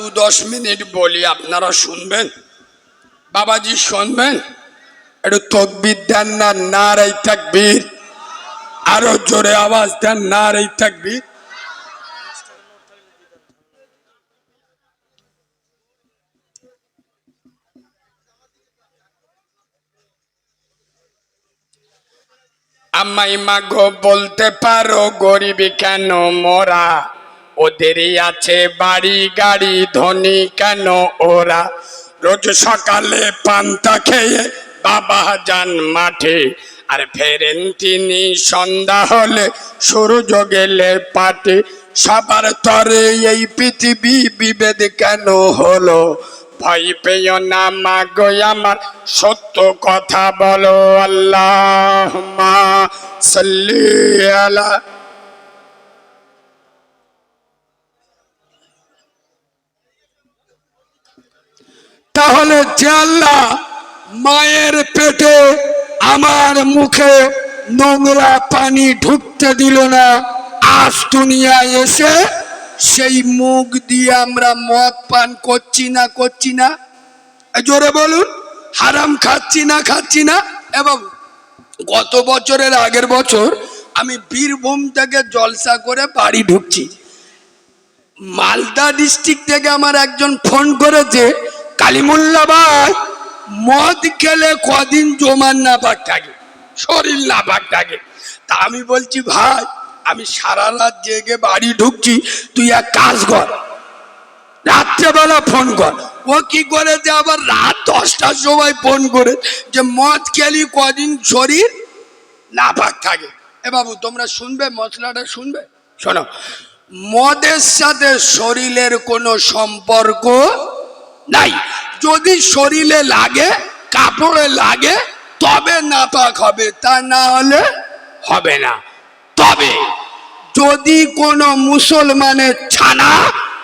দু দশ মিনিট বলি, আপনারা শুনবেন? বাবাজি শুনবেন? একটু তকবির দেন না, নারাই থাকবির আরও জোরে আওয়াজ দেন, নারাই থাকবির আমাই মাগো, বলতে পারো গরিব কেন মোরা? ওদেরই আছে বাড়ি, গাড়ি, ধনী কেন ওরা? রোজ সকালে পান্তা খেয়ে বাবা যান মাঠে। আর ফেরেন তিনি সন্ধ্যা হলে, সূর্য গেলে পাটে। সবার তরে এই পৃথিবী বিভেদ কেন হলো? ভয় পেয় না মাগো আমার, সত্য কথা বলো আল্লাহ মা সাল্লি আলা তাহলে যে আল্লাহ মায়ের পেটে আমার মুখে নোংরা পানি ঢুকতে দিল না। আজ দুনিয়ায় এসে সেই মুখ দিয়ে আমরা মদ পান করছি না করছি না। জোরে বলুন, হারাম খাচ্ছি না খাচ্ছি না। এবং গত বছরের আগের বছর আমি বীরভূম থেকে জলসা করে বাড়ি ঢুকছি। মালদা ডিস্ট্রিক্ট থেকে আমার একজন ফোন করেছে কালিমুল্লা ভাই মদ খেলে কদিন জমান না থাকে, শরীর না থাকে। তা আমি বলছি, ভাই, আমি সারা রাত জেগে বাড়ি ঢুকছি, তুই এক কাজ কর, রাত্রেবেলা ফোন কর। ও কি করে যে আবার রাত দশটার সময় ফোন করে যে মদ খেলি কদিন শরীর না পাক থাকে। এ বাবু, তোমরা শুনবে, মশলাটা শুনবে? শোনো, মদের সাথে শরীরের কোনো সম্পর্ক নাই। যদি শরীরে লাগে, কাপড়ে লাগে, তবে নাপাক হবে, তা না হলে হবে না। তবে যদি কোনো মুসলমানের ছানা,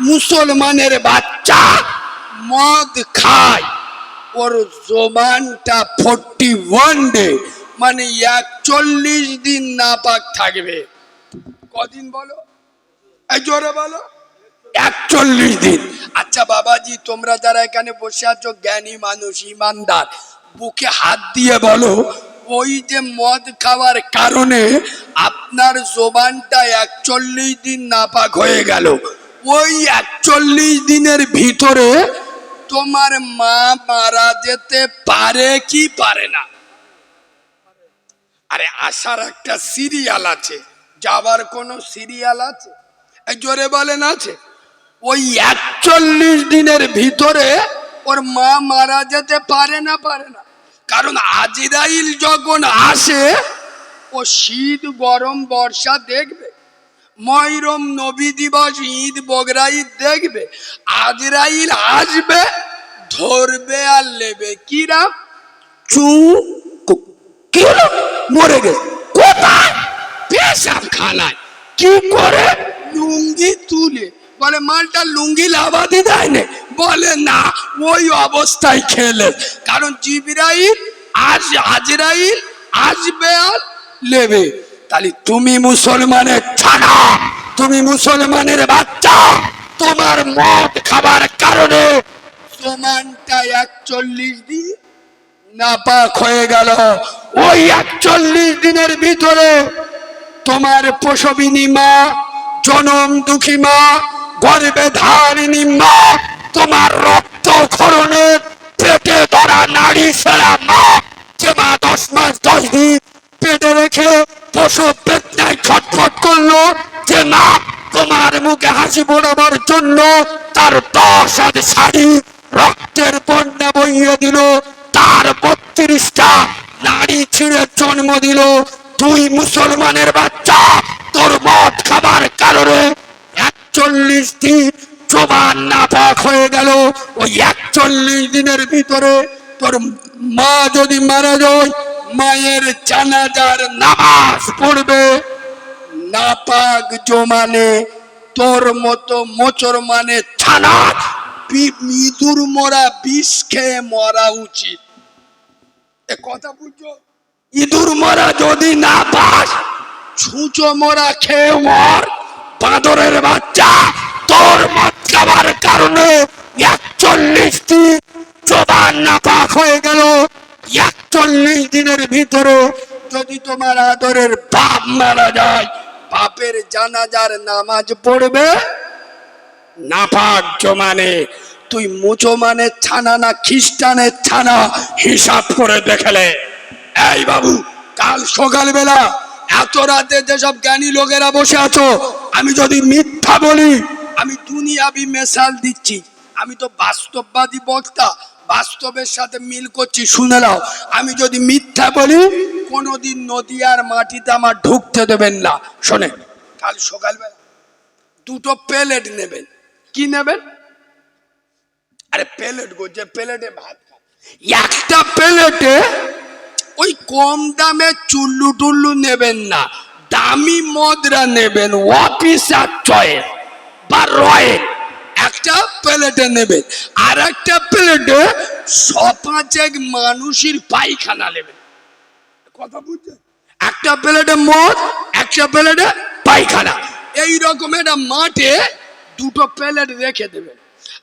মুসলমানের বাচ্চা মদ খায়, ওর জোবানটা ফোরটি ওয়ান ডে মানে একচল্লিশ দিন নাপাক থাকবে। কদিন বলো? জোরে বলো। একচল্লিশ দিন। আচ্ছা বাবাজি, তোমরা যারা এখানে বসে আছো, জ্ঞানী মানুষ, ইমানদার, বুকে হাত দিয়ে বলো, ওই যে মদ খাওয়ার কারণে আপনার জোবানটা একচল্লিশ দিন নাপাক হয়ে গেল। ওই একচল্লিশ দিনের ভিতরে তোমার মা মারা যেতে পারে কি পারে না? আরে আসার একটা সিরিয়াল আছে। যাবার কোনো সিরিয়াল আছে? জোরে বলেন, আছে? ওই একচল্লিশ দিনের ভিতরে ওর মা মারা যেতে পারে না পারে না। কারণ আজিরাইল যখন আসে, ও শীত, গরম, বর্ষা দেখবে। ময়রম, নবী দিবস, ঈদ, বগরা ঈদ দেখবে। আজরাইল আসবে, ধরবে আর নেবে। কিরাম? চু মরে গেছে? কোথায়? পেশাব খানায়। কি করে? লুঙ্গি তুলে বলে, মালটা লুঙ্গি লাভাতে দেয় না বলে, না, ওই অবস্থায় খেলে। কারণ জিবরাইল আজ আজরাইল আসবে আর নেবে। তাহলে তুমি মুসলমানের ছানা, তুমি মুসলমানের বাচ্চা, তোমার মদ খাবার কারণে সমানটা একচল্লিশ দিন নাপাক হয়ে গেল। ওই একচল্লিশ দিনের ভিতরে তোমার প্রসবিনী মা, জনম দুঃখী মা গর্বে ধারিণী মা তোমার রক্ত খরণে পেটে ধরা নারী সেরা মা। যে মা দশ মাস দশ দিন পেটে রেখে প্রসব বেদনায় ছটফট করল, যে মা তোমার মুখে হাসি ফোটাবার জন্য তার দশ শাড়ি রক্তের বন্যা বইয়ে দিল। তার বত্রিশটা নারী ছিঁড়ে জন্ম দিল। তুই মুসলমানের বাচ্চা তোর মদ খাবার কারণে একচল্লিশ দিন জবান নাপাক হয়ে গেল। ওই একচল্লিশ দিনের ভিতরে তোর মা যদি মারা যায়, মায়ের জানাজার নামাজ পড়বে। নাপাক জমানে, তোর মতো মোচর মানে ছানা ইঁদুর মরা বিষ খেয়ে মরা উচিত। এ কথা বুঝছ? ইঁদুর মরা যদি না পাস, ছুঁচো মরা খেয়ে মর। বাঁদরের বাচ্চা, তোর মাত্রাবার কারণে একচল্লিশটি না নাপাক হয়ে গেল। একচল্লিশ দিনের ভিতরে যদি তোমার আদরের বাপ মারা যায় পাপের জানাজার নামাজ পড়বে। নাপাক জমানে, তুই মুসলমানের ছানা না খ্রিস্টানের ছানা? হিসাব করে দেখলে এই বাবু, কাল সকালবেলা এত রাতে যেসব জ্ঞানী লোকেরা বসে আছো, আমি যদি মিথ্যা বলি, আমি দুনিয়াবি মেশাল দিচ্ছি। আমি তো বাস্তববাদী বক্তা, বাস্তবের সাথে মিল করছি, শুনে নাও। আমি যদি মিথ্যা বলি, কোনোদিন নদীয়ার মাটিতে আমার ঢুকতে দেবেন না। শোনে, কাল সকালবেলা দুটো প্লেট নেবেন। কি নেবেন? আরে প্লেট গো, যে প্লেটে ভাত। একটা প্লেটে ওই কম দামে চুল্লু টুল্লু নেবেন না, দামি মদরা নেবেন অফিসার চয়েস বা রয়েল একটা প্লেটে নেবেন, আর একটা প্লেটে সপাঁচেক মানুষের পায়খানা নেবেন। কথা বুঝছেন? একটা প্লেটে মদ, একটা প্লেটে পায়খানা। এই রকম একটা মাঠে দুটো প্লেট রেখে দেবেন।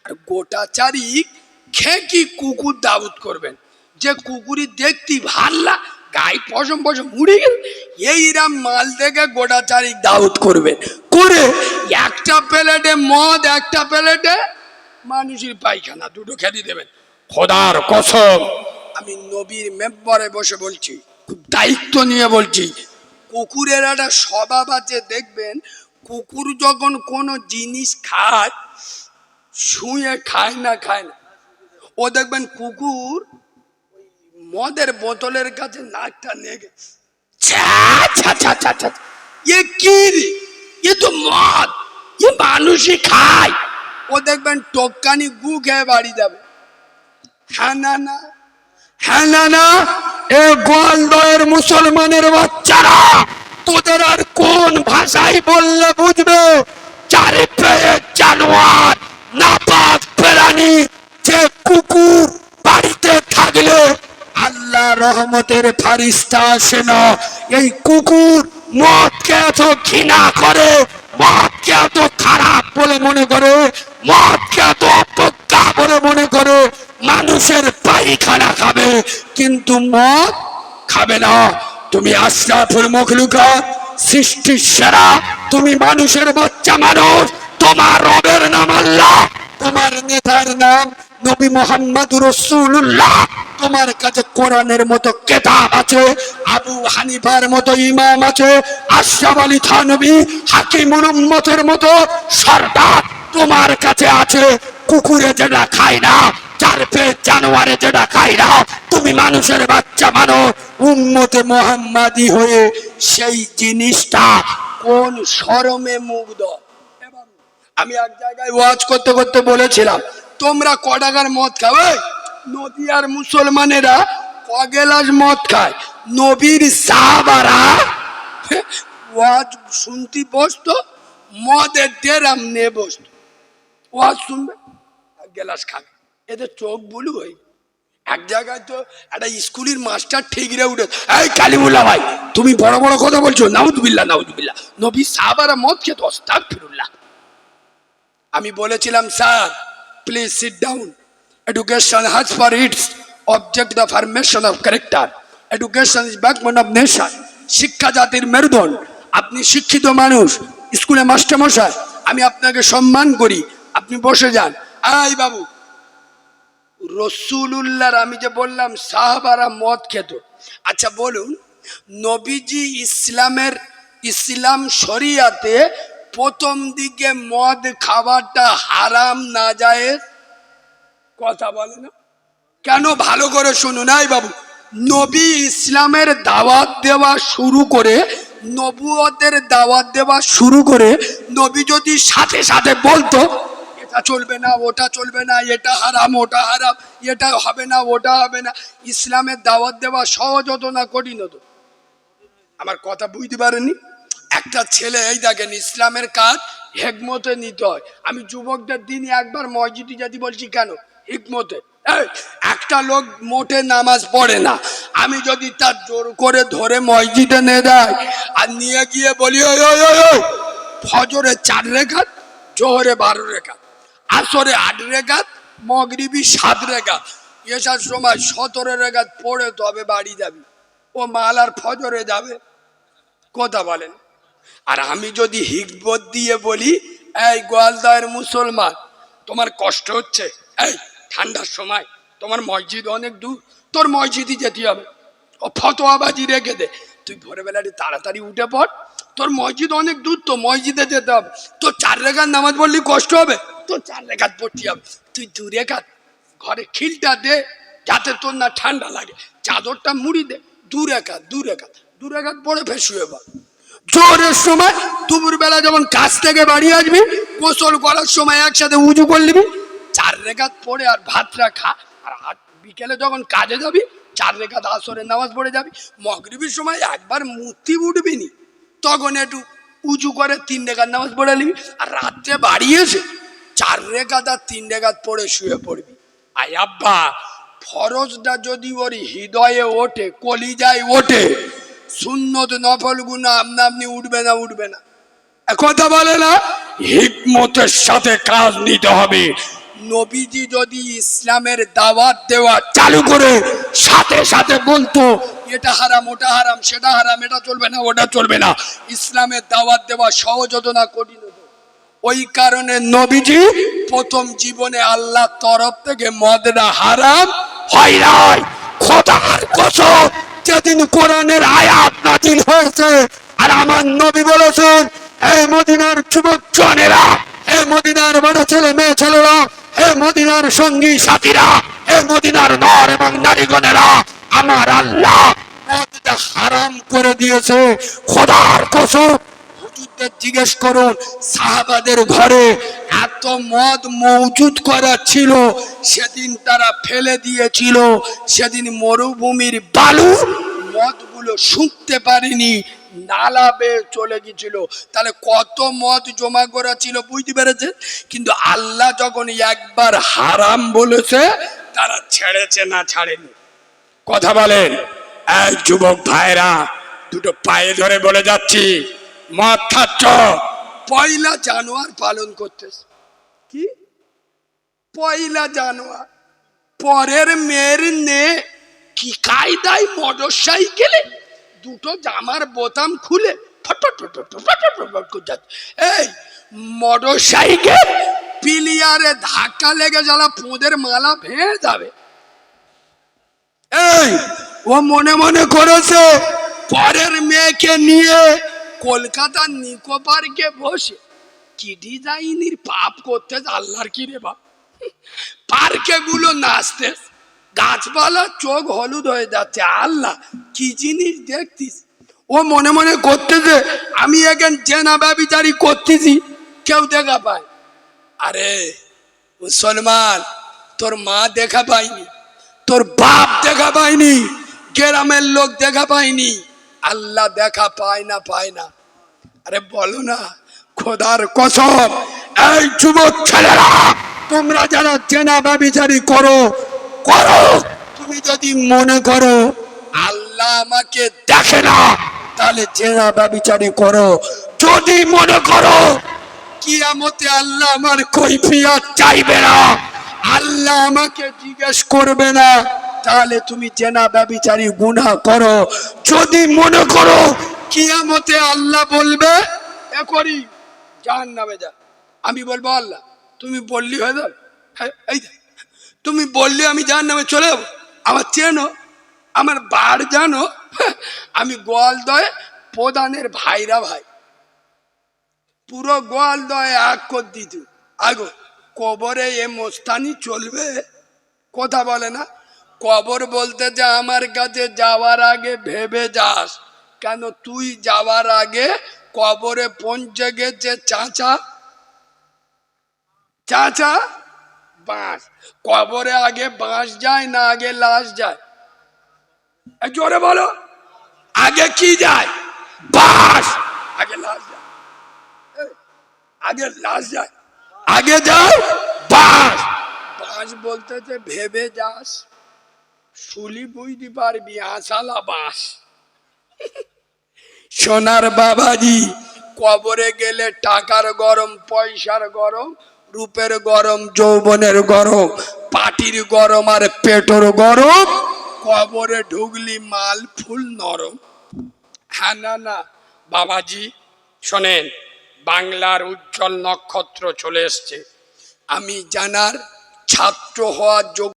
আর গোটা চারিক খেকি কুকুর দাউদ করবেন। যে কুকুরি দেখতি ভাল্লা গায়ে পশম পশম উড়ে গেল। এইরাম মাল থেকে গোটা চারিক দাউদ করবে। করে একটা প্লেটে মদ, একটা প্লেটে মানুষের পায়খানা, দুটো খেতে দেবেন। খোদার কসম, আমি নবীর মেম্বারে বসে বলছি, খুব দায়িত্ব নিয়ে বলছি, কুকুরের একটা স্বভাব আছে, দেখবেন, কুকুর যখন কোনো জিনিস খায়, শুয়ে খায় না খায় না। ও দেখবেন কুকুর মদের বোতলের কাছে নাকটা ছ্যা, ছ্যা। এ কি রে? এ তো মদ। এ মানুষই খায়। ও দেখবেন টক্কানি গু খেয়ে বাড়ি যাবে। হ্যাঁ হ্যাঁ না এ গোয়ালদয়ের মুসলমানের বাচ্চারা তোদের আর কোন ভাষায় বললে রহমতের ফারিস্তা আসে না এই কুকুর মদকে এত ঘৃণা করে, মদকে এত খারাপ বলে মনে করে, মদকে এত অপজ্ঞা বলে মনে করে, মানুষের পায়খানা খাবে, কিন্তু মদ খাবে না। তুমি আশরাফুল মখলুকা, সৃষ্টির সেরা, তুমি মানুষের বাচ্চা মানুষ, তোমার রবের নাম আল্লাহ, তোমার নেতার নাম নবী মোহাম্মদ রসুল্লাহ তোমার কাছে কোরআনের মতো কেতাব আছে, আবু হানিফার মতো ইমাম আছে, আশরাফ আলী থানবী হাকিম উম্মতের মতো সর্দার তোমার কাছে আছে, কুকুরে যেটা খায় না, চার পেট জানোয়ারে যেটা খায় না, তুমি মানুষের বাচ্চা মানো, উম্মতে মোহাম্মাদি হয়ে সেই জিনিসটা কোন শরমে মুগ্ধ? আমি এক জায়গায় ওয়াজ করতে করতে বলেছিলাম তোমরা ক টাকার মদ খাবে নদীয়ার মুসলমানেরা ক গেলাস মদ খায়। নবীর সাহাবারা ওয়াজ শুনতে বসতো, মদের ডেরাম নিয়ে বসতো। ওয়াজ শুনবে গেলাস খাবে। এদের চোখ বুলু হয়ে এক জায়গায় তো একটা স্কুলের মাস্টার ঠিকরে উঠে, এই কালিমুল্লা ভাই, তুমি বড় বড় কথা বলছো নাউজবিল্লা নাউজবিল্লা নবী সাহাবারা মদ খেত অস্তাক ফিরুল্লাহ আমি বলেছিলাম, sir please sit down education has for its object the formation of character education is backbone of nation শিক্ষা জাতির মেরুদণ্ড আপনি শিক্ষিত মানুষ স্কুলে মাস্টারমশাই আমি আপনাকে সম্মান করি আপনি বসে যান আই বাবু রসুলুল্লাহর আমি যে বললাম সাহাবারা মদ খেত আচ্ছা বলুন নবীজি ইসলামের ইসলাম শরিয়াতে প্রথম দিকে মদ খাবারটা হারাম না যায় কথা বলে না। কেন? ভালো করে শুনুন আই বাবু। নবী ইসলামের দাওয়াত দেওয়া শুরু করে, নবুয়তের দাওয়াত দেওয়া শুরু করে, নবী যদি সাথে সাথে বলতো, এটা চলবে না, ওটা চলবে না, এটা হারাম, ওটা হারাম, এটা হবে না, ওটা হবে না। ইসলামের দাওয়াত দেওয়া সহজ হতো না, কঠিন হতো? আমার কথা বুঝতে পারেনি একটা ছেলে এই দেখেন, ইসলামের কাজ হেকমতে নিতে হয়। আমি যুবকদের দিনই একবার মসজিদে যদি বলছি, কেন? হিকমতে। একটা লোক মোটে নামাজ পড়ে না। আমি যদি তার জোর করে ধরে মসজিদে নিয়ে দেয় আর নিয়ে গিয়ে বলি ফজরে চার রেখাত, জোহরে বারো রেখাত, আসরে আট রেখাত, মগরিবি সাত রেখাত, এসার সময় সতেরো রেখাত পড়ে তবে বাড়ি যাবি। ও মাল আর ফজরে যাবে। কথা বলেন। আর আমি যদি হিকবত দিয়ে বলি, এই গোয়ালদায়ের মুসলমান, তোমার কষ্ট হচ্ছে। এই ঠান্ডার সময় তোমার মসজিদ অনেক দূর, তোর মসজিদই যেতে হবে। ও ফতোয়াবাজি রেখে দে। তুই ভোরবেলাটি তাড়াতাড়ি উঠে পড়। তোর মসজিদ অনেক দূর তো মসজিদে যেতে হবে। তোর চার রেখার নামাজ পড়লি কষ্ট হবে। তোর চার রেখাত পড়তে হবে। তুই দু রেখাত ঘরে খিলটা দে, যাতে তোর না ঠান্ডা লাগে। চাদরটা মুড়ি দে। দু রেখাত দু রেখাত দু রেখাত পরে ফের শুয়ে জোরের সময় দুপুর বেলা যখন কাজ থেকে বাড়ি আসবি, গোসল করার সময় একসাথে উজু করে নিবি, চার রেখাত পড়ে আর ভাতটা খা আর বিকেলে যখন কাজে যাবি, চার রেখাত আসরের নামাজ পড়ে যাবি, মগরিবির সময় একবার মূর্তি উঠবি নি, তখন একটু উঁচু করে তিন রেখাত নামাজ পড়ে নিবি, আর রাত্রে বাড়ি এসে চার রেখাত আর তিন রেখাত পড়ে শুয়ে পড়বি। আয় আব্বা, ফরজটা যদি ওর হৃদয়ে ওঠে, কলিজায় ওঠে সুন্নত নফল গুনা আপনা আপনি উঠবে না উঠবে না। কথা বলে না হিকমতের সাথে কাজ নিতে হবে। নবীজি যদি ইসলামের দাওয়াত দেওয়া চালু করে সাথে সাথে বলতো এটা হারাম ওটা হারাম সেটা হারাম এটা চলবে না ওটা চলবে না। ইসলামের দাওয়াত দেওয়া সহজ হতো না কঠিন হতো। ওই কারণে নবীজি প্রথম জীবনে আল্লাহ তরফ থেকে মদরা হারাম হয় নাই। খোদার কসম যেদিন কোরআনের আয়াত নাজিল হয়েছে, আর আমার নবী বলেছেন, এই মদিনার যুবক জনেরা, এই মদিনার বড় ছেলে মেয়ে ছেলেরা, এই মদিনার সঙ্গী সাথীরা, এই মদিনার নর এবং নারীগণেরা, আমার আল্লাহ হারাম করে দিয়েছে। খোদার কসম হুজুরদের জিজ্ঞেস করুন, সাহাবাদের ঘরে এত মদ মজুদ করা ছিল, সেদিন তারা ফেলে দিয়েছিল, সেদিন মরুভূমির বালু মদগুলো শুকতে পারেনি, নালা বেয়ে চলে গেছিল তাহলে কত মদ জমা করা ছিল বুঝতে পেরেছে কিন্তু আল্লাহ যখন একবার হারাম বলেছে, তারা ছেড়েছে না ছাড়েনি। কথা বলেন, এই যুবক ভাইরা, দুটো পায়ে ধরে বলে যাচ্ছি মদ খাচ্ছ পয়লা জানুয়ার পালন করতেছে। কি? পয়লা জানুয়ার। পরের মেয়ের নে কি কায়দায় মোটর সাইকেলে দুটো জামার বোতাম খুলে এই মোটর সাইকেল পিলিয়ারে ধাক্কা লেগে জ্বালা পোঁদের মালা ভেঙে যাবে। এই ও মনে মনে করেছে পরের মেয়েকে নিয়ে কলকাতার নিকো পার্কে বসে কি ডিজাইনের পাপ করতে আল্লাহর কি রে বাপ? পার্কে গুলো নাচতে গাছপালা চোখ হলুদ হয়ে যাচ্ছে, আল্লাহ কি জিনিস দেখতিস? ও মনে মনে করতেছে, আমি এখন জেনা ব্যবিচারি করতেছি, কেউ দেখা পায়। আরে মুসলমান, তোর মা দেখা পায়নি, তোর বাপ দেখা পায়নি, গ্রামের লোক দেখা পায়নি। আল্লাহ দেখা পায় না পায় না। আরে বলো না, খোদার কসম, এই যুবক ছেলেরা, তোমরা যারা চেনা ব্যবিচারি করো করো। তুমি যদি মনে করো আল্লাহ আমাকে দেখে না, তাহলে চেনা বা ব্যবিচারি করো। যদি মনে করো কিয়ামতে আল্লাহ আমার কৈফিয়ত চাইবে না, আল্লাহ আমাকে জিজ্ঞেস করবে না তাহলে তুমি জেনা ব্যবিচারী গুনাহ করো। যদি মনে করো কিয়ামতে আল্লাহ বলবে এ করি জাহান নামে যা। আমি বলব আল্লাহ তুমি বললি হয়ে যাবে। হ্যাঁ, তুমি বললি আমি জাহান নামে চলে যাব। আমার চেনো আমার বার জানো হ্যাঁ, আমি গোয়ালদয় প্রধানের ভাইরা ভাই। পুরো গোয়াল দয় আগ কর দিত আগো কবরে এ মোস্তানি চলবে। কথা বলে না কবর বলতে যে আমার কাছে যাওয়ার আগে ভেবে যাস। কেন তুই যাওয়ার আগে কবরে পৌঁছে গেছে, চাচা? চাচা? বাঁশ। কবরে আগে বাঁশ যায় না আগে লাশ যায়? জোরে বলো। আগে কি যায়? বাঁশ। আগে লাশ যায়। আগে লাশ যায়। আগে যাও বাঁশ। বাঁশ বলতে যে ভেবে যাস। শুলি বুঝতে পারবি, আশালা বাস। সোনার বাবাজি, কবরে গেলে টাকার গরম, পয়সার গরম, রূপের গরম, যৌবনের গরম, পাটির গরম আর পেটর গরম, কবরে ঢুকলি মাল ফুল নরম। হ্যাঁ না না, বাবাজি, শোনেন, বাংলার উজ্জ্বল নক্ষত্র চলে এসছে। আমি জানার ছাত্র হওয়ার যোগ্য